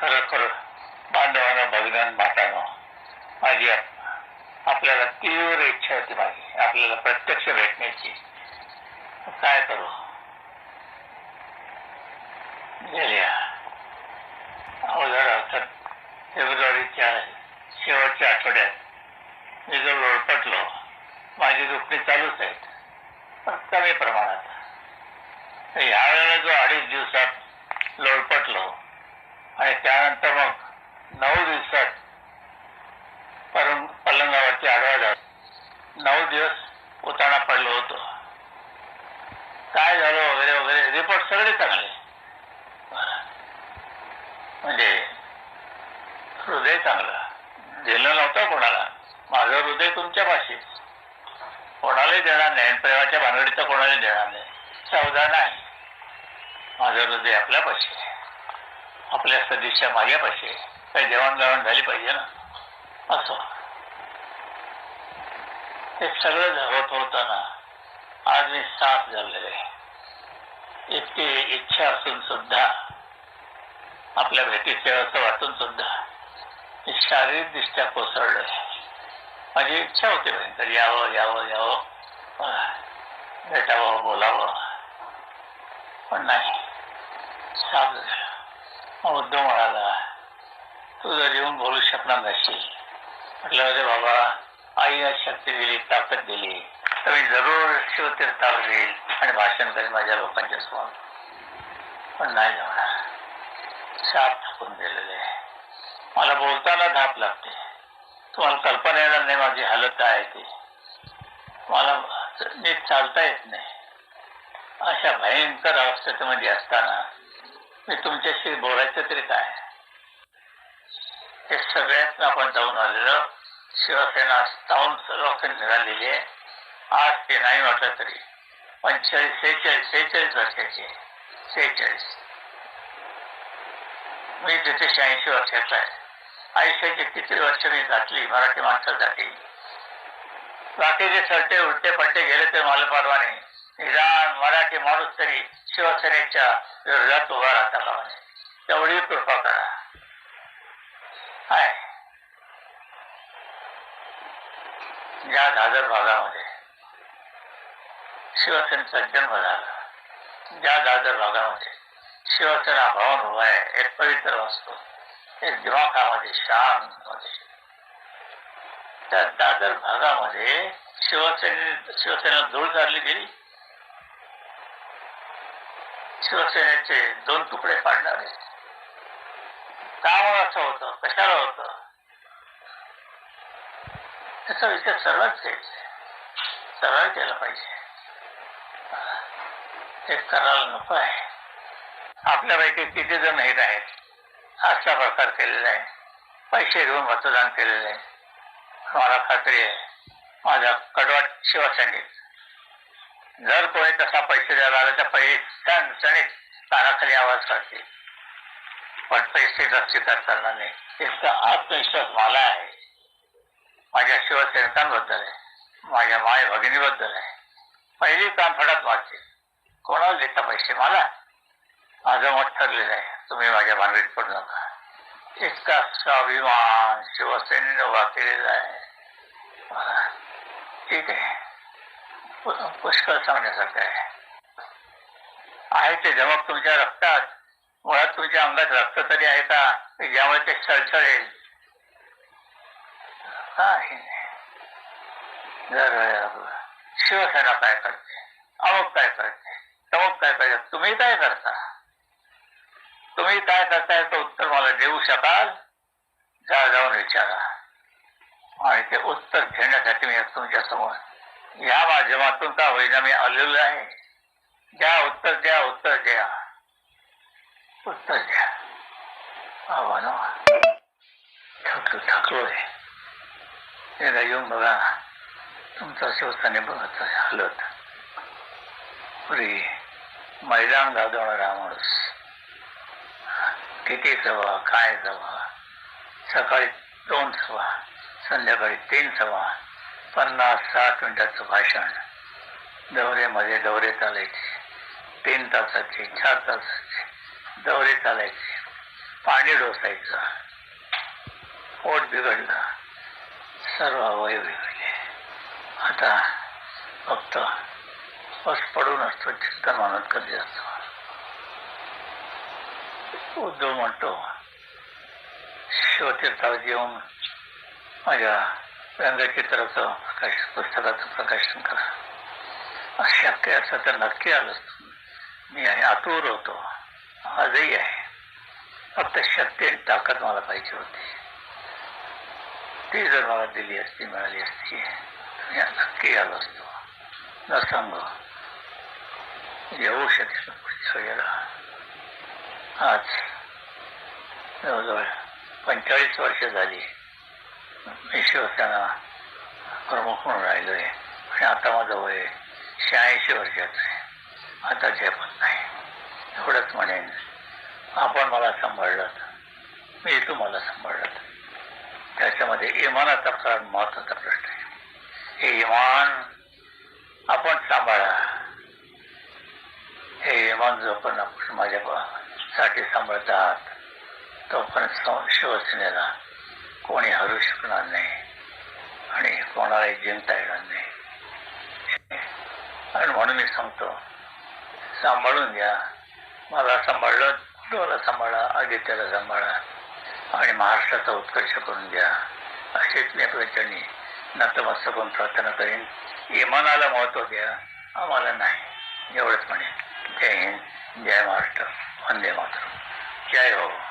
खरोखर बांधवानं भगिनान मातानो माझी आपल्याला तीव्र इच्छा होती माझी. आपल्याला प्रत्यक्ष भेटण्याची. काय करू? गेल्या अवघड अर्थात फेब्रुवारीच्या शेवटच्या आठवड्यात मी जो लोळपटलो माझी दुखणी चालूच आहेत. पण कमी प्रमाणात. तर यावेळेला जो अडीच दिवसात लोळपटलो आणि त्यानंतर मग नऊ दिवसात परम पलंगावरती आडवा झालो नऊ दिवस उताना पडलो होतो. काय झालं वगैरे वगैरे रिपोर्ट सगळे चांगले. म्हणजे हृदय चांगलं. दिलं नव्हतं कोणाला. माझं हृदय तुमच्या भाषेत कोणालाही देणार नाही. आणि प्रेमाच्या भानगडीचं कोणालाही देणार नाही. सावधान आहे. माझं हृदय आपल्या पाशी आपल्या सदिच्छा माझ्या पाहिजे काही देवाणघेवाण झाली पाहिजे ना. असं. हे सगळं होत होताना आज मी साफ झालेले. आहे इतकी इच्छा असून सुद्धा आपल्या भेटीचे असं वाटून सुद्धा मी शारीरिक दृष्ट्या कोसळलोय. माझी इच्छा होती भयंकर यावं यावं यावं. भेटावं बोलावं. पण नाही. साफ झालं. मग म्हणाला तू जर येऊन बोलू शकणार नसेल म्हटलं अरे बाबा आईने शक्ती दिली ताकद दिली. तर मी जरूर शिवतीर्थावर येईल आणि भाषण करेन माझ्या लोकांच्या समोर. पण नाही जमणार साप थापून गेलेले. आहे मला बोलताना धाप लागते. तुम्हाला कल्पना येणार नाही माझी हालत काय आहे ती. मला नीट चालता येत नाही. अशा भयंकर अवस्थेमध्ये असताना मी तुमच्याशी बोलायचं तरी काय? हे सगळ्यात आपण जाऊन आलेलो. शिवसेना स्थावून लोकं निघालेली आहे. आठ ते नाही वाटलं तरी पंचेचाळीस सेहेचाळीस सेहेचाळीस वर्षाचे सेहेचाळीस. मी तिथे शहाऐंशी वर्षाचा आहे. आयुष्याची किती वर्ष मी घातली मराठी माणसासाठी बाकीचे सरते उलटे पट्टे गेले ते मला परवा नाही निदान मराठी माणूस तरी शिवसेनेच्या विरोधात उभा राहता का? म्हणे तेवढी कृपा करा. आहे या दादर भागामध्ये शिवसेनेचा जन्म झाला ज्या दादर भागामध्ये शिवसेना भवन उभा आहे. एक पवित्र वस्तू. एक दिमाखामध्ये शांतमध्ये त्या दादर भागामध्ये शिवसेने शिवसेना धूळ काढली गेली. शिवसेनेचे दोन तुकडे पाडणारे. का असं होतं कशाला होतं? त्याचा विचार सर्वांच केला सर्वांनी केला पाहिजे. ते करायला नको आहे. आपल्यापैकी किती जण हित आहेत? असा प्रकार केलेला आहे पैसे घेऊन मतदान केलेलं आहे मला खात्री आहे. माझ्या कडवाट शिवसेनेत जर कोणी तसा पैसे द्यायला आला तर पैसे क्षणिक कानाखाली आवाज़ काढतील पण पैसे रस्तीकार करणार नाही। इतका आत्मविश्वास मला आहे माझ्या शिवसैनिकांबद्दल आहे माझ्या माय भगिनीबद्दल आहे पहिली कान फडात वाचते कोणाला देता पैसे? मला? माझं मत ठरलेलं आहे तुम्ही माझ्या भानगडीत पडू नका इतका स्वाभिमान शिवसेनेने उभा केलेला आहे ठीक आहे पुष्कळ सांगण्यासारखं आहे. आहे ते जमक तुमच्या रक्तात. मुळात तुमच्या अंगात रक्त तरी आहे का? ज्यामुळे ते छळछळेल अं, शिवसेना काय करते? अमुक काय करते? तमुक काय करते? तुम्ही काय करता? तुम्ही काय करताय तो उत्तर मला देऊ शकाल? जाऊन विचारा. आणि ते उत्तर घेण्यासाठी मी तुमच्या समोर या माध्यमातून का होईना मी आलेलो आहे. द्या उत्तर द्या उत्तर द्या. उत्तर द्या. थकलो थकलोय एकदा येऊन बघा तुमचा शिवसाने बघत हालत. पुरी मैदान गाजवणारा माणूस. किती सभा काय सभा? सकाळी दोन सभा संध्याकाळी तीन सभा. पन्नास साठ मिनिटाचं भाषण. दौऱ्यामध्ये दौरे चालायचे. तीन तासाचे चार तासाचे. दौरे चालायचे. पाणी डोसायचं. पोट बिघडलं. सर्व अवयव बिघडले. आता फक्त बस पडून असतो चिंतन मानत कधी असतो? उद्धव म्हणतो शिवतीर्थावर येऊन माझ्या व्यंगचित्राचं प्रकाश पुस्तकाचं प्रकाशन करा. शक्य असं तर नक्की आलं असतं. मी आहे आतूर होतो. आजही आहे. फक्त शक्ती आणि ताकद मला पाहिजे होती. ती जर मला दिली असती मिळाली असती मी नक्की आलो असतो. न सांग. येऊ शकेल पुढच्या वेळेला. आज जवळजवळ पंचेचाळीस वर्ष झाली. मी शिवसेना प्रमुख म्हणून राहिलोय. आणि आता माझं वय शहाऐंशी वर्षाचं आहे. आता झेपत नाही. एवढंच म्हणेन. आपण मला सांभाळलं मी तुम्हाला सांभाळलं त्याच्यामध्ये इमानाचा फार महत्त्वाचा प्रश्न आहे. हे इमान आपण सांभाळा. हे इमान जोपर्यंत आपण माझ्या साठी सांभाळतात तो पण शिवसेनेला कोणी हरू शकणार नाही. आणि कोणालाही जिंकता येणार नाही. आणि म्हणून मी सांगतो सांभाळून घ्या. मला सांभाळलं तुला सांभाळा आदित्याला सांभाळा. आणि महाराष्ट्राचा उत्कर्ष करून द्या असेच मी प्रचंडी नतमस्तक करून प्रार्थना करीन. इमानाला महत्त्व द्या. आम्हाला नाही. एवढंच म्हणेन जय हिंद. जय महाराष्ट्र. वंदे मातरम. जय हो.